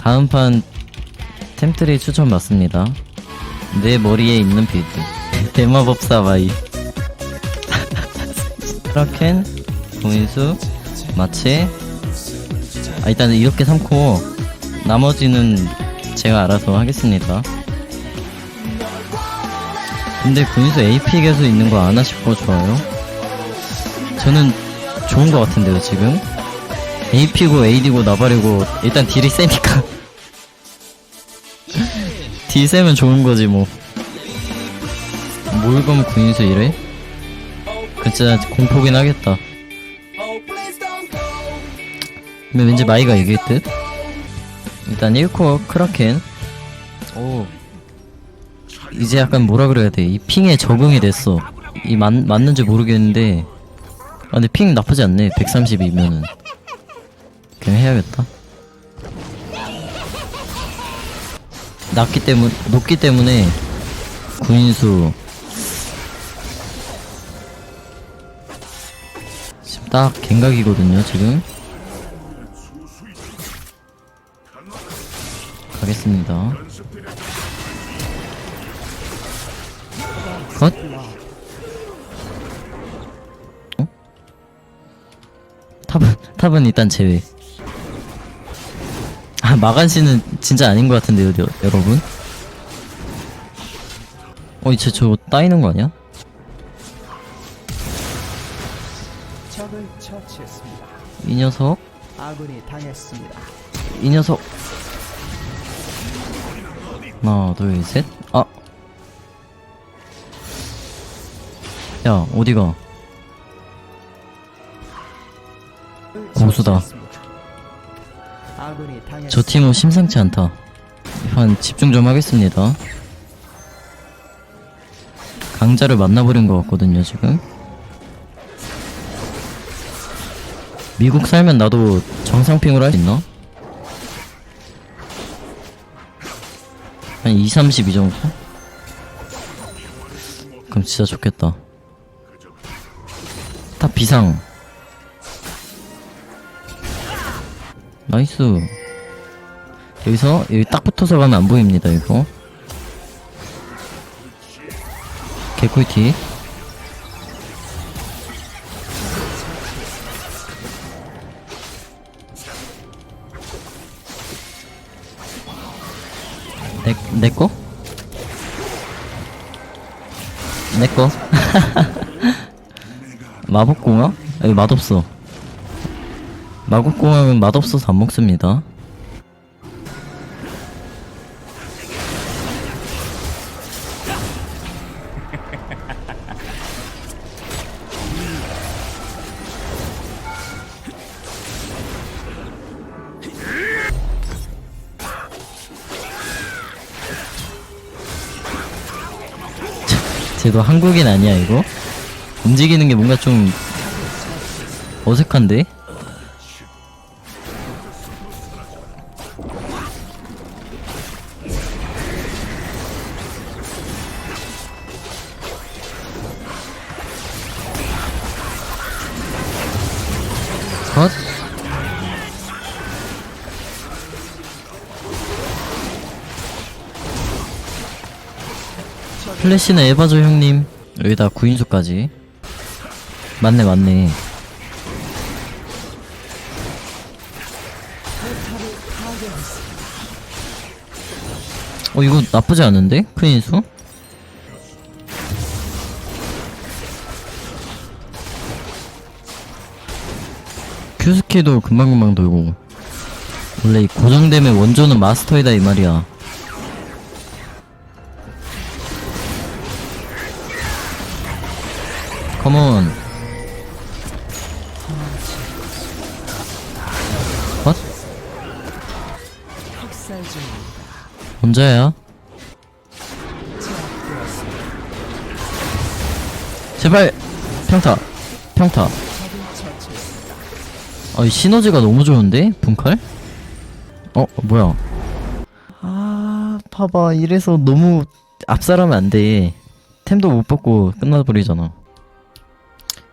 다음 판 템트리 추천 맞습니다. 내 머리에 있는 빌드. 대마법사 마이. 크라켄, 동인수, 마체. 아, 일단은 이렇게 삼고, 나머지는 제가 알아서 하겠습니다. 근데 군수 AP 계수 있는 거 아나 싶어 좋아요. 저는 좋은 거 같은데요, 지금. AP고 AD고 나발이고 일단 딜이 세니까 딜 세면 좋은 거지 뭐. 뭘 거면 군인수 이래? 그 진짜 공포긴 하겠다. 근데 왠지 마이가 이길 듯? 일단 1코어 크라켄. 오. 이제 약간 뭐라 그래야 돼. 이 핑에 적응이 됐어. 이 맞, 맞는지 모르겠는데. 아, 근데 핑 나쁘지 않네. 132면은. 그냥 해야겠다. 낮기 때문, 높기 때문에 군인수 지금 딱 갱각이거든요, 지금. 가겠습니다. 컷? 어? 탑은, 탑은 일단 제외. 아, 마간 씨는 진짜 아닌 것 같은데요, 여, 여러분? 어, 이제 저거 따이는 거 아니야? 적을 처치했습니다. 이 녀석, 아군이 당했습니다. 이 녀석. 하나, 둘, 셋. 아. 야, 어디가? 고수다. 처치했습니다. 저 팀은 심상치 않다. 한 집중 좀 하겠습니다. 강자를 만나버린 것 같거든요, 지금. 미국 살면 나도 정상핑으로 할 수 있나? 한 2, 32 정도? 그럼 진짜 좋겠다. 탑 비상. 나이스. 여기서 여기 딱 붙어서 가면 안 보입니다 이거 개꿀티 내, 내꺼? 내꺼? 마법공학? 여기 맛없어 마법공학은 맛없어서 안 먹습니다 쟤도 한국인 아니야 이거? 움직이는 게 뭔가 좀 어색한데? 플래시는 에바죠 형님 여기다 구인수까지 맞네 맞네 어 이거 나쁘지 않은데? 크인수? 큐스키도 금방금방 돌고 원래 이 고정되면 원조는 마스터이다 이 말이야 컴온 중 혼자야? 제발 평타 평타 적을 처치했습니다. 아, 이 시너지가 너무 좋은데? 분칼? 어, 뭐야? 아, 봐봐. 이래서 너무 압살하면 안 돼. 템도 못 받고 끝나버리잖아.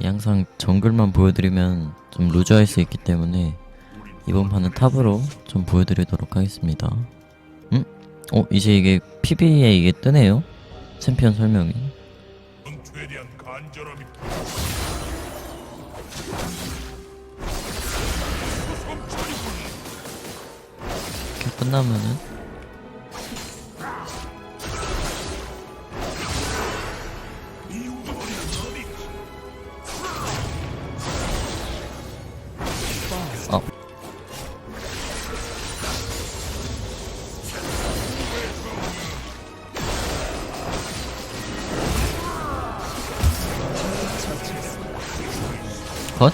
이 항상 정글만 보여드리면 좀 루즈할 수 있기 때문에 이번 판은 탑으로 좀 보여드리도록 하겠습니다. 음? 어 이제 이게 PB에 이게 뜨네요. 챔피언 설명이. 이렇게 끝나면은 컷?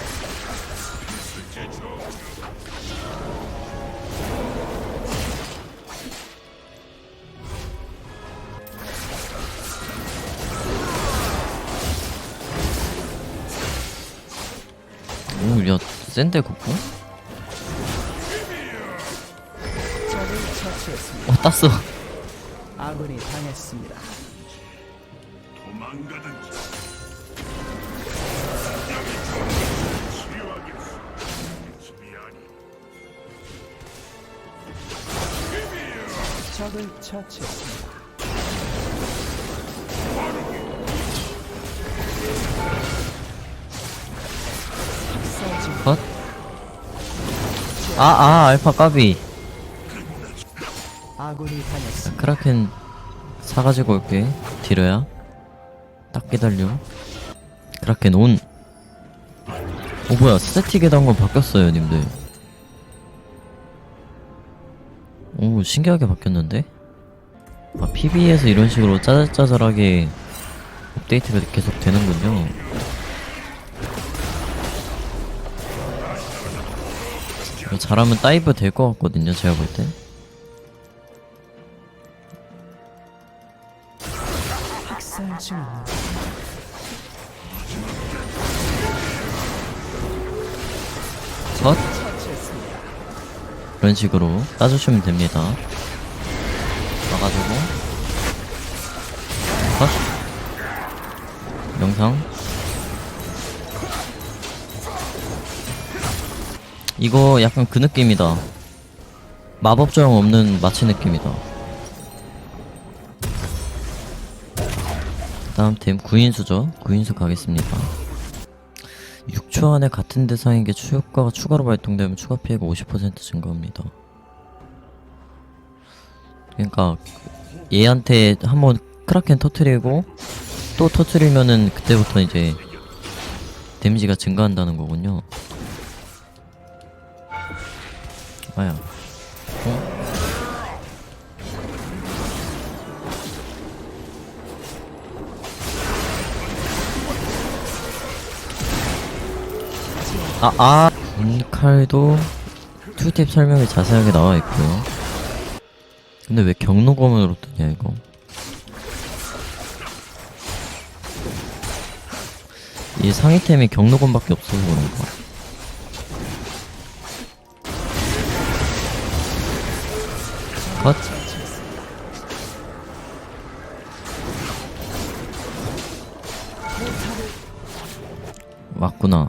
오, 야, 센데, 처치했습니다. 어, 땄어. 아군이 당했습니다. 도망가든지 적을 처치했습니다. 컷? 아, 아, 알파 까비. 아군이. 크라켄 사가지고 올게. 뒤로야. 딱 기다려. 크라켄 온. 오, 뭐야. 스태틱에 단건 바뀌었어요, 님들. 오, 신기하게 바뀌었는데? 아, PB에서 이런 식으로 짜잘짜잘하게 업데이트가 계속 되는군요. 이거 잘하면 다이브 될 것 같거든요, 제가 볼 때. 학살 중 이런 식으로 따주시면 됩니다. 와가지고 컷 영상 이거 약간 그 느낌이다. 마법 저항 없는 마치 느낌이다. 다음 템 구인수죠. 구인수 가겠습니다. 6초 안에 같은 대상에게 추효과가 추가로 발동되면 추가 피해가 50% 증가합니다. 그러니까 얘한테 한번 크라켄 터트리고 또 터트리면은 그때부터 이제 데미지가 증가한다는 거군요. 아야. 아, 아. 분칼도 툴팁 설명이 자세하게 나와 있고요. 근데 왜 경로 검으로 뜨냐, 이거. 이 상위템이 경로검밖에 없어서 그런가. 컷? 맞구나.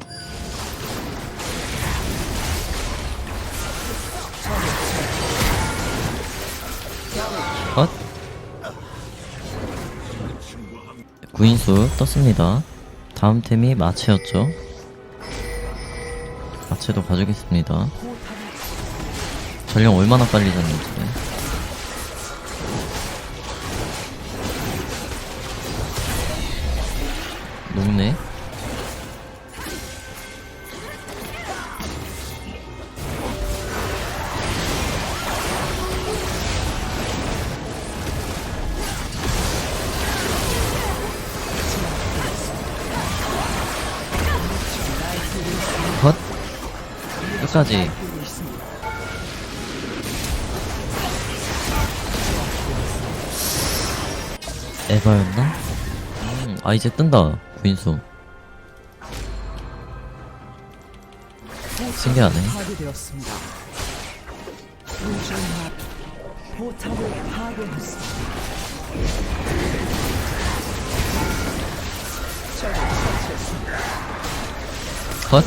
구인수 떴습니다. 다음 템이 마체였죠. 마체도 봐주겠습니다. 전령 얼마나 빨리 졌는지. 녹네. 끝까지. 에바였나? 음, 아 이제 뜬다 구인수 신기하네. 컷?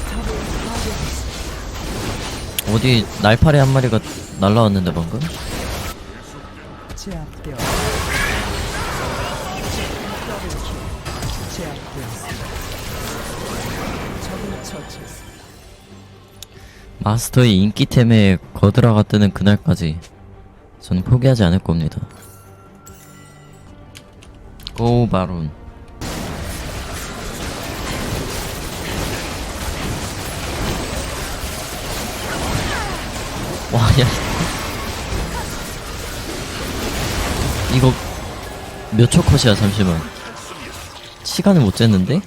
어디 날파리 한 마리가 날라왔는데 방금? 마스터의 인기템에 거드라가 뜨는 그날까지 저는 포기하지 않을 겁니다. 고 바론. 와, 야. 이거 몇 초 컷이야, 잠시만. 시간을 못 쟀는데?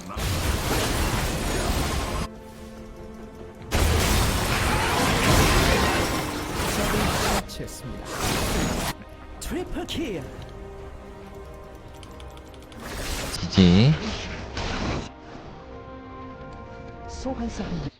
지지. 소환사입니다.